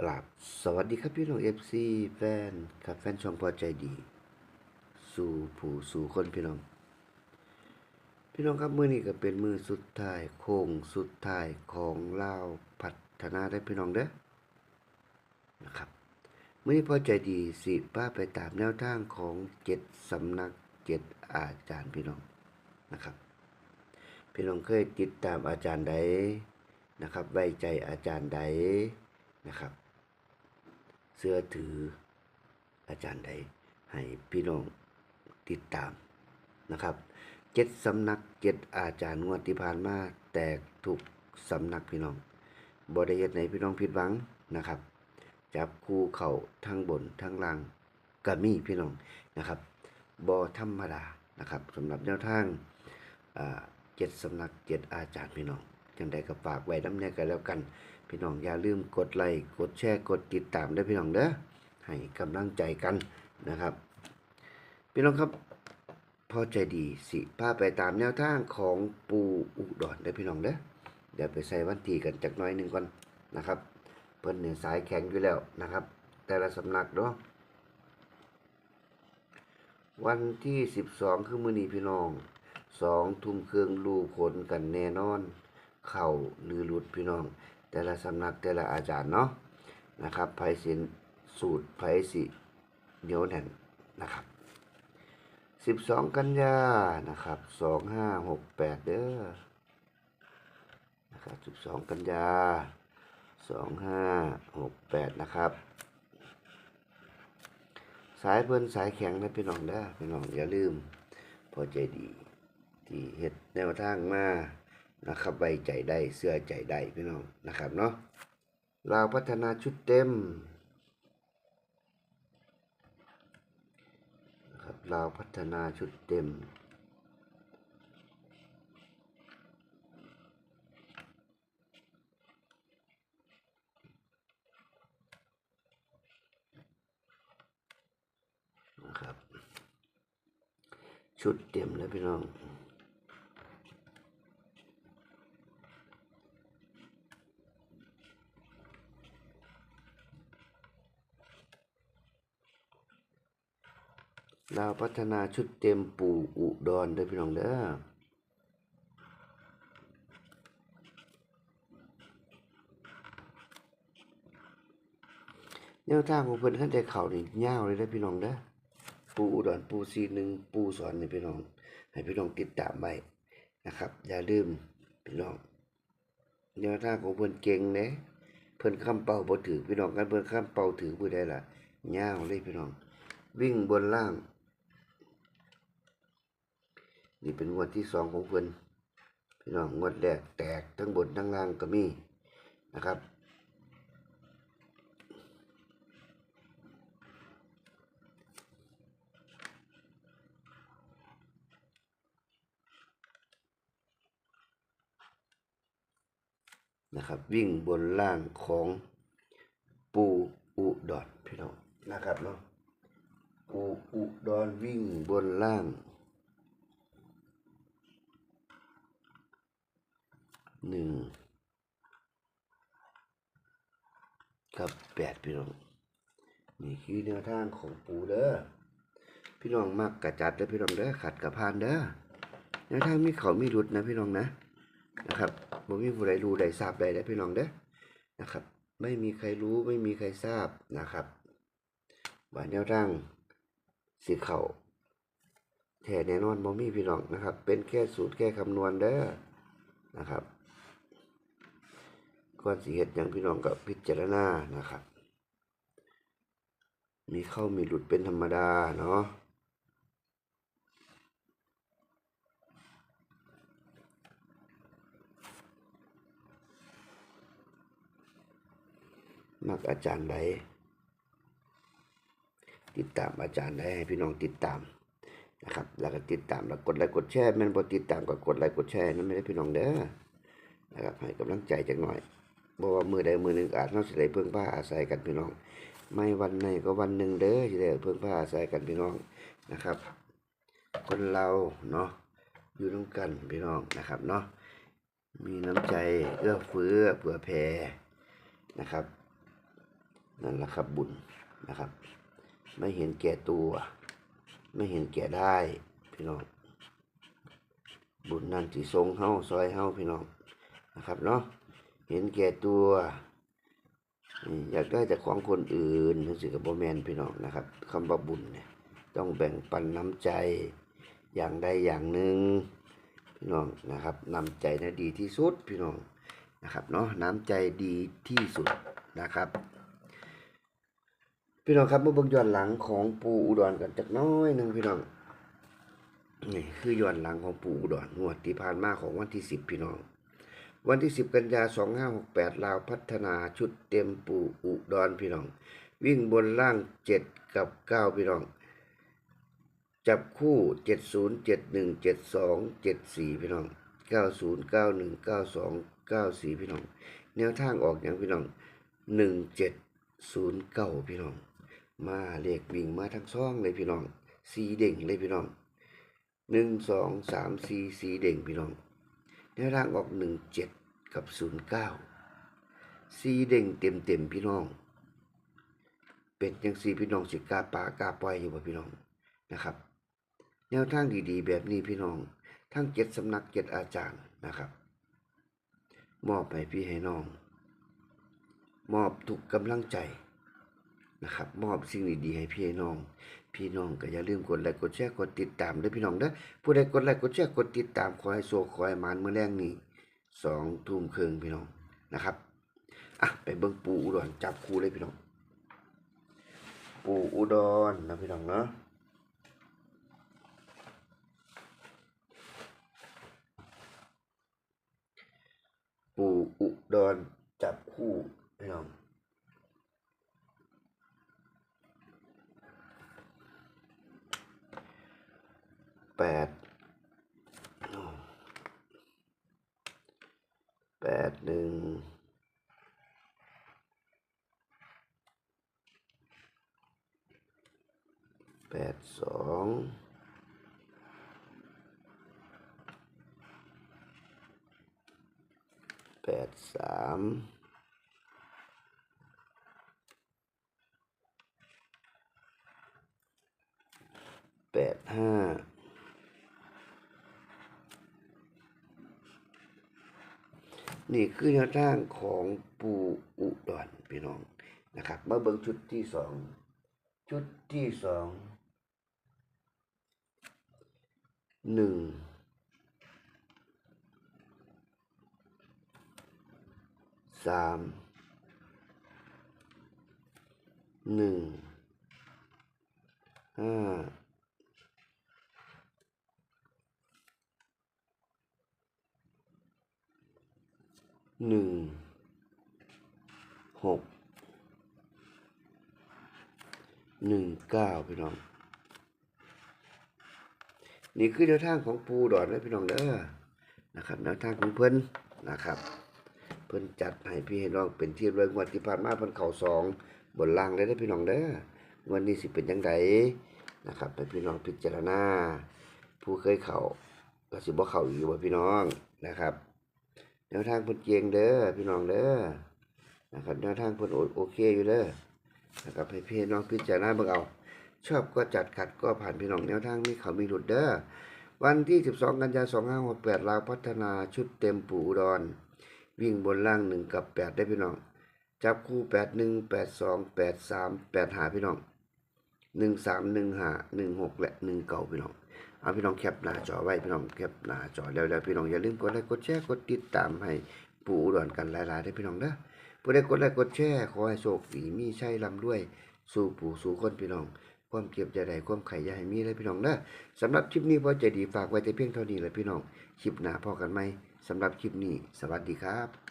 กราบสวัสดีครับพี่น้องเอฟซีแฟนครับแฟนช่องพอใจดี สู่ผู้สู่คนพี่น้อง พี่น้องครับมือนี้ก็เป็นมือสุดท้ายโค้งสุดท้ายของเล่าพัฒนาได้พี่น้องเด้อนะครับมือนี้พอใจดีสิป้าไปตามแนวทางของเจ็ดสำนักเจ็ดอาจารย์พี่น้องนะครับ พี่น้องเคยติดตามอาจารย์ใดนะครับ ไว้ใจอาจารย์ใดนะครับ เสื้อถืออาจารย์ใดให้พี่น้องติดตามนะครับเจ็ดสำนักเจ็ดอาจารย์งวดที่ผ่านมาแตกทุกสำนักพี่น้องบริเฮ็ดในพี่น้องผิดหวังนะครับ จับคู่เข่าทั้งบนทั้งล่างก็มีพี่น้องนะครับบอธรรมดานะครับสำหรับแนวทางอ่าเจ็ดสำนักเจ็ดอาจารย์พี่น้องจังใดก็ฝากไว้น้ำแน่กันแล้วกัน พี่น้องอย่าลืมกดไลค์กดแชร์กดติดตามด้วยพี่น้องเด้อให้กำลังใจกันนะครับ พี่น้องครับพอใจดีสิพาไปตามแนวทางของปูอุดรได้พี่น้องเด้อเดี๋ยวไปใส่วันที่กันจักน้อยหนึ่งก่อนนะครับ เพิ่นเนี่ยสายแข็งอยู่แล้วนะครับ แต่ละสำนักเนาะวันที่สิบสองคือมือนีพี่น้องสองทุ่มเครึ่องรู้ผลกันแน่นอน เข้าหรือหลุดพี่น้อง แต่ละสำนักแต่ละอาจารย์เนาะนะครับไผสินสูตรไผสิเหนียวแน่นนะครับสิบสองกันยานะครับสองห้าหกแปดเด้อนะครับสิบสองกันยาสองห้าหกแปดนะครับ สายเพิ่นสายแข็งนะพี่น้องเด้อพี่น้องอย่าลืมพอใจดี ที่เฮ็ดแนวทางมา นะครับไว้ใจได้เสื้อใจได้พี่น้องนะครับเนาะลาวพัฒนาชุดเต็มนะครับลาวพัฒนาชุดเต็มนะครับชุดเต็มแล้วพี่น้อง ลาวพัฒนาชุดเต็มปู่อุดรเด้อพี่น้องเด้อแนวทางของเพิ่นขั้นแต่เข่านี่ยาวเลยเด้พี่น้องเด้อปู่อุดรปู่ซีหนึ่งปู่สอนให้พี่น้อง ให้พี่น้องติดตามไว้นะครับ อย่าลืมพี่น้องแนวทางของเพิ่นเก่งเด้เพิ่นคำเป่าบ่ถือพี่น้องกันเพิ่นคำเป่าถือผู้ใดล่ะยาวเลยพี่น้อง วิ่งบนล่าง นี่เป็นงวดที่สองของเพิ่อนพี่น้องงวดแรกแตกทั้งบนทั้งล่างก็มีนะครับนะครับวิ่งบนล่างของปูอุดรพี่น้องนะครับเนาะปูอุดรวิ่งบนล่าง หนึ่งกับแปดพี่น้องนี่คือแนวทางของปูเด้อพี่น้องมักกระจัดเด้อพี่น้องเด้อขัดกระพานเด้อแนวทางมีเขามีรุดนะพี่น้องนะนะครับบ่มีผู้ใดรู้ใดทราบใดได้พี่น้องเด้อนะครับ ไม่มีใครรู้ไม่มีใครทราบนะครับว่าแนวทางสิเขาแท้แน่นอนบ่มีพี่น้องนะครับ เป็นแค่สูตรแค่คำนวณเด้อนะครับ ก่อนสิเฮ็ดหยังพี่น้องก็พิจารณานะครับ มีเข้ามีหลุดเป็นธรรมดาเนาะมักอาจารย์ใดติดตามอาจารย์ใดให้พี่น้องติดตามนะครับ แล้วก็ติดตามแล้วกดไลค์กดแชร์แม่นบ่ติดตามก็กดไลค์กดแชร์นั่นไม่ได้พี่น้องเด้อนะครับให้กำลังใจจักหน่อย บอกว่ามือใดมือหนึ่งอาจเราสิได้เพิ่งผ้าอาศัยกันพี่น้อง ไม่วันไหนก็วันหนึ่งเด้อสิได้เพิ่งผ้าอาศัยกันพี่น้องนะครับ คนเราเนาะอยู่ร่วมกันพี่น้องนะครับเนาะมีน้ำใจเอื้อเฟื้อเผื่อแผ่นะครับนั่นแหละครับบุญนะครับ ไม่เห็นแก่ตัว ไม่เห็นแก่ได้พี่น้อง บุญนั่นสิทรงเฮาซอยเฮาพี่น้องนะครับเนาะ เห็นแก่ตัวอยากได้จากของคนอื่นนั่นสิกับโบแมนพี่น้องนะครับคำว่าบุญเนี่ยต้องแบ่งปันน้ำใจอย่างใดอย่างหนึ่งพี่น้องนะครับน้ำใจนะดีที่สุดพี่น้องนะครับเนาะน้ำใจดีที่สุดนะครับ พี่น้องครับมาเบิ่งย้อนหลังของปู่อุดรกันจักน้อยหนึ่งพี่น้องนี่คือย้อนหลังของปู่อุดรงวดที่ผ่านมาของวันที่สิบพี่น้อง วันที่สิบกันยาสองห้าหกแปดลาวพัฒนาชุดเต็มปูอุดรพี่น้อง วิ่งบนล่างเจ็ดกับเก้าพี่น้อง จับคู่เจ็ดศูนย์เจ็ดหนึ่งเจ็ดสองเจ็ดสี่พี่น้องเก้าศูนย์เก้าหนึ่งเก้าสองเก้าสี่พี่น้อง แนวทางออกอย่างพี่น้องหนึ่งเจ็ดศูนย์เก้าพี่น้อง มาเลขวิ่งมาทั้งซ่องเลยพี่น้องสีเด่งเลยพี่น้องหนึ่งสองสามสีสีเด่งพี่น้อง แนวทางออกหนึ่งเจ็ดกับศูนย์เก้าสีเด่งเต็มเต็มพี่น้อง เป็นจังสีพี่น้องสิกาปากาปล่อยอยู่บ่พี่น้องนะครับ แนวทางดีๆ แบบนี้พี่น้อง ทั้งเจ็ดสำนักเจ็ดอาจารย์นะครับ มอบให้พี่ให้น้อง มอบทุกกำลังใจ นะครับมอบสิ่งดีๆให้พี่น้อง พี่น้องก็อย่าลืมกดไลค์กดแชร์กดติดตามด้วยพี่น้องเด้อผู้ใดกดไลค์กดแชร์กดติดตามขอให้โซคขอให้มานเมื่อแรงนี้สองทุ่มครึ่งพี่น้องนะครับอะไปเบิ้งปูอุดรจับคู่เลยพี่น้อง ปูอุดรนะพี่น้องเนาะ ปู่อุดรจับคู่พี่น้อง แปดแปดหนึ่งแปดสองแปดสามแปดห้า นี่คือแนวทางของปูอุดรพี่น้องนะครับมาเบิ่งชุดที่สองชุดที่สองหนึ่งสามหนึ่งห้า หนึ่งหกหนึ่งเก้าพี่น้อง นี่คือแนวทางของปูดอดนะพี่น้องเด้อนะครับแนวทางของเพิ่นนะครับ เพิ่นจัดให้พี่ให้น้องเป็นที่เรื่องวันที่ผ่านมาเพิ่นเข่าสองบนล่างเลยได้พี่น้องเด้อวันนี้สิเป็นยังไงนะครับให้พี่น้องพิจารณา ผู้เคยเข่าก็สิบ่เข่าอีกว่าพี่น้องนะครับ แนวทางเพิ่นเกียงเด้อพี่น้องเด้อนะครับแนวทางเพิ่นโอโอเคอยู่เด้อนะครับให้พี่น้องพิจารณาเบิ่งเอาชอบก็จัดขัดก็ผ่านพี่น้องแนวทางมีเขามีหลุดเด้อวันที่ 12 กันยายน2568ลาวพัฒนาชุดเต็มปู่อุดร วิ่งบนล่าง 1 กับ 8 ได้พี่น้อง จับคู่ 81 82 83 85พี่น้อง 13 15 16 และ 1 เก่าพี่น้อง เอาพี่น้องแคปหน้าจอไว้พี่น้องแคปหน้าจอแล้วแล้วพี่น้องอย่าลืมกดไลค์กดแชร์กดติดตามให้ปู่อุดรกันหลายๆได้พี่น้องเด้อผู้ใดกดไลค์กดแชร์ขอให้โชคดีมีชัยร่ำรวย สู่ปู่สู่คนพี่น้อง ความเก็บจะได้ความไข่ยาให้มีเลยพี่น้องเด้อสำหรับคลิปนี้พอใจดีฝากไว้แต่เพียงเท่านี้แหละพี่น้องคลิปหน้าพอกันไหมสำหรับคลิปนี้ สวัสดีครับ